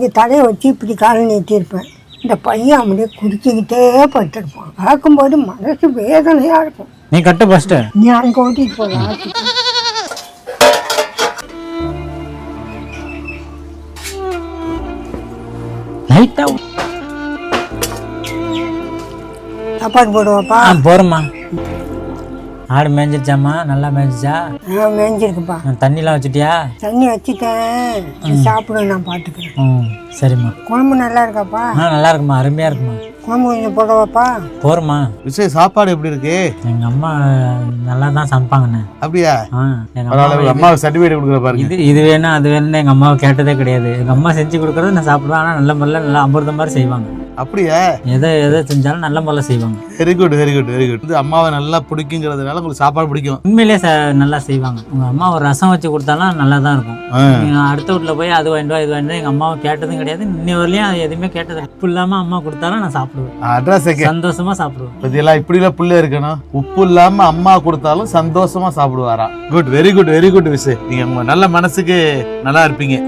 இங்கே தலையை வச்சு இப்படி காலை நீட்டியிருப்பேன் இந்த பையன் அப்படியே குடிச்சிக்கிட்டே படுத்திருப்பான். பார்க்கும்போது மனசு வேதனையாக இருக்கும். நீ கட்டு ஃபர்ஸ்ட் நீ அங்கே ஓட்டிட்டு போகலாம் சாப்பாடு போடுவாப்பா. ஆ போறேம்மா. ஆடு மேய்ஞ்சிருச்சாம்மா நல்லா மேய்ஞ்சிச்சா நான் மேய்ஞ்சிருக்குப்பா தண்ணிலாம் வச்சுட்டியா? தண்ணி வச்சுட்டேன். நீ சாப்பிட நான் பார்த்துக்கிறேன் ம் சரிம்மா. குழம்பு நல்லா இருக்காப்பா? ஆ நல்லா இருக்குமா அருமையா இருக்குமா குழம்பு கொஞ்சம் போடவாப்பா? போறேம்மா விஷய் சாப்பாடு எப்படி இருக்கு? எங்க அம்மா நல்லா தான் சமைப்பாங்கண்ணே. அப்படியா? ஆ எங்க அம்மா சர்டிஃபிகேட் கொடுக்குற பாருங்க. இது இது வேணும் அது வேணும்னு எங்க அம்மாவை கேட்டதே கிடையாது. எங்க அம்மா செஞ்சு கொடுக்கறது நான் சாப்பிடுவேன் ஆனா நல்ல முறையில் நல்லா அமிர்தம் மாதிரி செய்வாங்க. அப்படியா? எதை எதை செஞ்சாலும் நல்ல முறையில் செய்வாங்க. Very good very good very good இது அம்மாவை நல்லா பிடிக்குங்கிறதுனால உங்களுக்கு சாப்பாடு பிடிக்கும். உண்மையிலேயே ச நல்லா செய்வாங்க. உங்க அம்மா ஒரு ரசம் வச்சு கொடுத்தாலும் நல்லா தான் இருக்கும். ஆ. நீங்க அடுத்த வீட்டில் போய் அது வாங்கிட்டு வா இது வாங்கிட்டு வா எங்க அம்மாவை கேட்டதும் கிடையாது. இன்னி வரலையும் அது எதுவுமே கேட்டது உப்பு இல்லாம அம்மா கொடுத்தாலும் நான் சாப்பிடுவேன். அட்ரஸ் சந்தோஷமா சாப்பிடுவேன். பத்தியெல்லாம் இப்படிலாம் புள்ள இருக்கணும். உப்பு இல்லாம அம்மா கொடுத்தாலும் சந்தோஷமா சாப்பிடுவாராம் good very good very good விஷயம் நீங்க உங்க நல்ல மனசுக்கு நல்லா இருப்பீங்க.